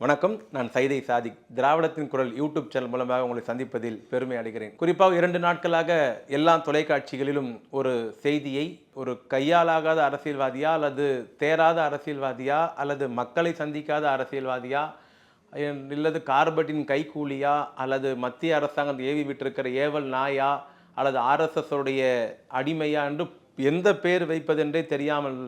வணக்கம். நான் சைதை சாதிக். திராவிடத்தின் குரல் யூடியூப் சேனல் மூலமாக உங்களை சந்திப்பதில் பெருமை அடைகிறேன். குறிப்பாக இரண்டு நாட்களாக எல்லா தொலைக்காட்சிகளிலும் ஒரு செய்தியை ஒரு கையாலாகாத அரசியல்வாதியா அல்லது தேராத அரசியல்வாதியா அல்லது மக்களை சந்திக்காத அரசியல்வாதியா இல்லது கார்பட்டின் கைக்கூலியா அல்லது மத்திய அரசாங்கம் ஏவி விட்டிருக்கிற ஏவல் நாயா அல்லது ஆர்எஸ்எஸ் உடைய அடிமையா என்று எந்த பேர் வைப்பதென்றே தெரியாமல்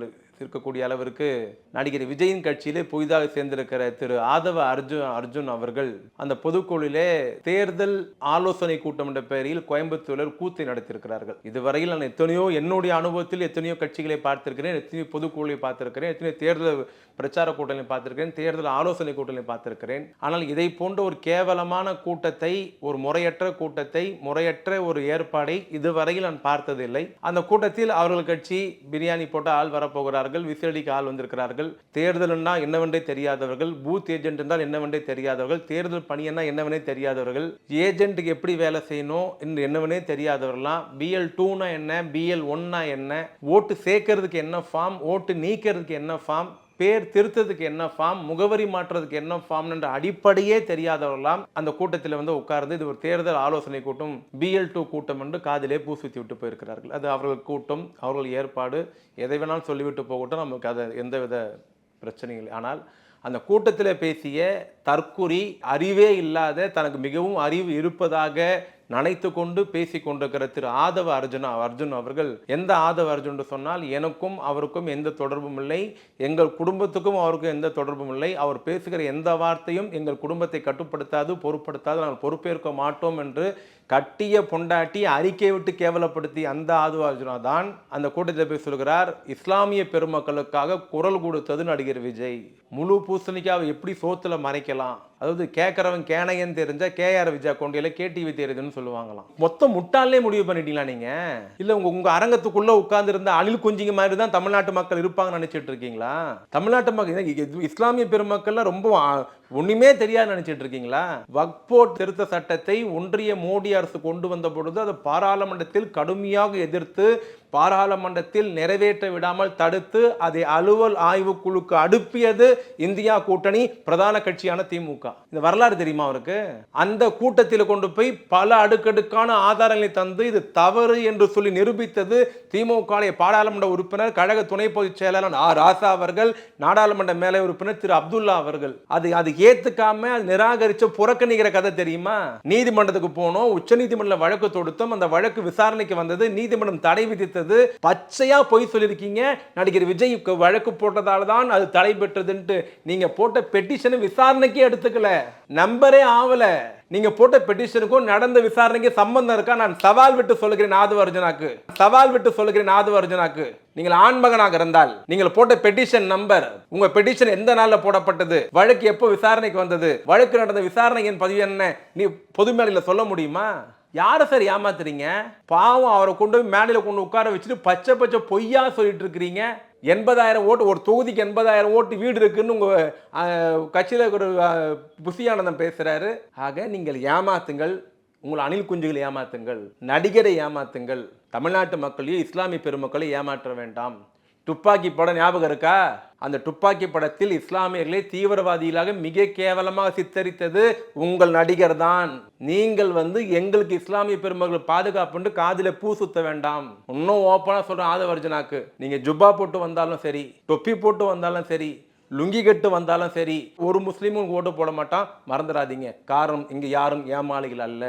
இருக்கக்கூடிய அளவிற்கு நடிகர் விஜயின் கட்சியிலே புதிதாக சேர்ந்திருக்கிற திரு ஆதவ அர்ஜுன் அர்ஜுன் அவர்கள் அந்த பொதுக்குழுவிலே தேர்தல் ஆலோசனை கூட்டம் என்ற பெயரில் கோயம்புத்தூரில் கூத்தை நடத்தியிருக்கிறார்கள். இதுவரையில் நான் எத்தனையோ என்னுடைய அனுபவத்தில் எத்தனையோ கட்சிகளை பார்த்திருக்கிறேன் எத்தனையோ பொதுக்குழுவை பார்த்திருக்கிறேன் எத்தனையோ தேர்தல் பிரச்சார கூட்டங்களையும் பார்த்திருக்கிறேன் தேர்தல் ஆலோசனை கூட்டங்களையும் பார்த்திருக்கிறேன். ஆனால் இதை போன்ற ஒரு கேவலமான கூட்டத்தை ஒரு முறையற்ற கூட்டத்தை முறையற்ற ஒரு ஏற்பாடை இதுவரையில் நான் பார்த்ததில்லை. அந்த கூட்டத்தில் அவர்கள் கட்சி பிரியாணி போட்ட ஆள் வரப்போகிறார்கள். விசிலடிக்கு ஆள் வந்திருக்கிறார்கள். தேர்தல்னா என்னவென்றே தெரியாதவர்கள் பூத் ஏஜென்ட் என்றால் என்னவென்றே தெரியாதவர்கள் தேர்தல் பணி என்ன என்னவெனே தெரியாதவர்கள் ஏஜென்ட்டுக்கு எப்படி வேலை செய்யணும் என்று என்னவெனே தெரியாதவர்கள்லாம் பிஎல் டூனா என்ன பிஎல் ஒன்னா என்ன ஓட்டு சேர்க்கறதுக்கு என்ன ஃபார்ம் ஓட்டு நீக்கிறதுக்கு என்ன ஃபார்ம் பேர் திருத்ததுக்கு என்ன ஃபார்ம் முகவரி மாற்றுறதுக்கு என்ன ஃபார்ம்ன்ற அடிப்படையே தெரியாதவர்களாம் அந்த கூட்டத்தில் வந்து உட்கார்ந்து இது ஒரு தேர்தல் ஆலோசனை கூட்டம் பிஎல் டூ கூட்டம் என்று காதிலே பூசுத்தி விட்டு போயிருக்கிறார்கள். அது அவர்கள் கூட்டம் அவர்கள் ஏற்பாடு எதை வேணாலும் சொல்லிவிட்டு போகட்டும் நமக்கு அதை எந்தவித பிரச்சனையும் இல்லை. ஆனால் அந்த கூட்டத்தில் பேசிய தற்குறி அறிவே இல்லாத தனக்கு மிகவும் அறிவு இருப்பதாக நனைத்து கொண்டு பேசி கொண்டிருக்கிற திரு ஆதவ அர்ஜுனா அர்ஜுன் அவர்கள் எந்த ஆதவ அர்ஜுன் சொன்னால் எனக்கும் அவருக்கும் எந்த தொடர்பும் இல்லை. எங்கள் குடும்பத்துக்கும் அவருக்கும் எந்த தொடர்பும் இல்லை. அவர் பேசுகிற எந்த வார்த்தையும் எங்கள் குடும்பத்தை கட்டுப்படுத்தாது பொருட்படுத்தாது. நாங்கள் பொறுப்பேற்க மாட்டோம் என்று கட்டிய பொண்டாட்டி அறிக்கை விட்டு கேவலப்படுத்தி அந்த ஆதவ அர்ஜுனா தான் அந்த கூட்டத்தில் போய் சொல்கிறார் இஸ்லாமிய பெருமக்களுக்காக குரல் கொடுத்தது நடிகர் விஜய். முழு பூசணிக்காவை எப்படி சோத்துல மறைக்கலாம்? அதாவது கேட்கறவன் கேனையன் தெரிஞ்சால் கேஆர் விஜயா கொண்டியில் கேடிவி தெரியுதுன்னு சொல்லுவாங்களாம். மொத்தம் முட்டாளே முடிவு பண்ணிட்டீங்களா நீங்கள் இல்லை உங்கள் உங்கள் அரங்கத்துக்குள்ளே உட்கார்ந்து இருந்த அணில் குஞ்சிங்க மாதிரி தான் தமிழ்நாட்டு மக்கள் இருப்பாங்கன்னு நினச்சிட்டு இருக்கீங்களா? தமிழ்நாட்டு மக்கள் இஸ்லாமிய பெருமக்கள்லாம் ரொம்ப ஒன்றுமே தெரியாது நினச்சிட்டு இருக்கீங்களா? வக்போர்ட் திருத்த சட்டத்தை ஒன்றிய மோடி அரசு கொண்டு வந்த பொழுது அதை பாராளுமன்றத்தில் கடுமையாக எதிர்த்து பாராளுமன்றத்தில் நிறைவேற்ற விடாமல் தடுத்து அதை அலுவல் ஆய்வுக்குழுக்கு அனுப்பியது இந்தியா கூட்டணி பிரதான கட்சியான திமுக. இந்த வரலாறு தெரியுமா அவருக்கு? அந்த கூட்டத்தில் கொண்டு போய் பல அடுக்கடுக்கான ஆதாரங்களை தந்து இது தவறு என்று சொல்லி நிரூபித்தது திமுக பாராளுமன்ற உறுப்பினர் கழக துணை பொதுச் செயலாளர் ஆ ராசா அவர்கள் நாடாளுமன்ற மேலை உறுப்பினர் திரு அப்துல்லா அவர்கள். அது அது ஏத்துக்காம அது நிராகரிச்ச புறக்கணிக்கிற கதை தெரியுமா? நீதிமன்றத்துக்கு போனோம் உச்ச நீதிமன்ற வழக்கு தொடுத்தோம். அந்த வழக்கு விசாரணைக்கு வந்தது நீதிமன்றம் தடை விதித்தது. பச்சையா பொய் சொல்லியிருக்கீங்க. நடிகர் விஜய் வழக்கு போட்டதால தான் அது தடை பெற்றதுன்ட்டு நீங்க போட்ட பெட்டிஷனை விசாரணைக்கே எடுத்துக்கல. நம்பரே ஆவல. நீங்க போட்ட பெட்டிஷனுக்கும் நடந்த விசாரணைக்கு சம்பந்தம் இருக்கா? நான் சவால் விட்டு சொல்லுகிறேன் நாதவர்ஜனாக்கு சவால் விட்டு சொல்லுகிறேன் நாதவர்ஜனாக்கு நீங்கள் ஆண்மகனாக இருந்தால் நீங்கள் போட்ட பெட்டிஷன் நம்பர் உங்க பெட்டிஷன் எந்த நாள்ல போடப்பட்டது? வழக்கு எப்போ விசாரணைக்கு வந்தது? வழக்கு நடந்த விசாரணையின் பதிவு என்ன? நீ பொது சொல்ல முடியுமா? யாரை சார் ஏமாத்துறீங்க? பாவம் அவரை கொண்டு போய் மேடையில் கொண்டு உட்கார வச்சுட்டு பச்சை பச்சை பொய்யா சொல்லிட்டு இருக்கிறீங்க. எண்பதாயிரம் ஓட்டு ஒரு தொகுதிக்கு எண்பதாயிரம் ஓட்டு வீடு இருக்குன்னு உங்கள் கட்சியில் ஒரு புசியானந்தம் பேசுகிறாரு ஆக நீங்கள் ஏமாத்துங்கள். உங்கள் அணில் குஞ்சுகளை ஏமாத்துங்கள். நடிகரை ஏமாத்துங்கள். தமிழ்நாட்டு மக்களையும் இஸ்லாமிய பெருமக்களை ஏமாற்ற வேண்டாம். துப்பாக்கி படம் ஞாபகம் இருக்கா? அந்த துப்பாக்கி படத்தில் இஸ்லாமியர்களை தீவிரவாதிகளாக மிக கேவலமாக சித்தரித்தது உங்கள் நடிகர் தான். நீங்கள் வந்து எங்களுக்கு இஸ்லாமிய பெருமக்கள் பாதுகாப்புன்னு காதில பூ சுத்த வேண்டாம். இன்னும் ஓப்பனாக சொல்கிறேன் ஆதவர்ஜனாக்கு நீங்கள் ஜுப்பா போட்டு வந்தாலும் சரி தொப்பி போட்டு வந்தாலும் சரி லுங்கி கட்டு வந்தாலும் சரி ஒரு முஸ்லீமும் ஓட்டு போட மாட்டான். மறந்துடாதீங்க. காரணம் இங்கே யாரும் ஏமாளிகள் அல்ல.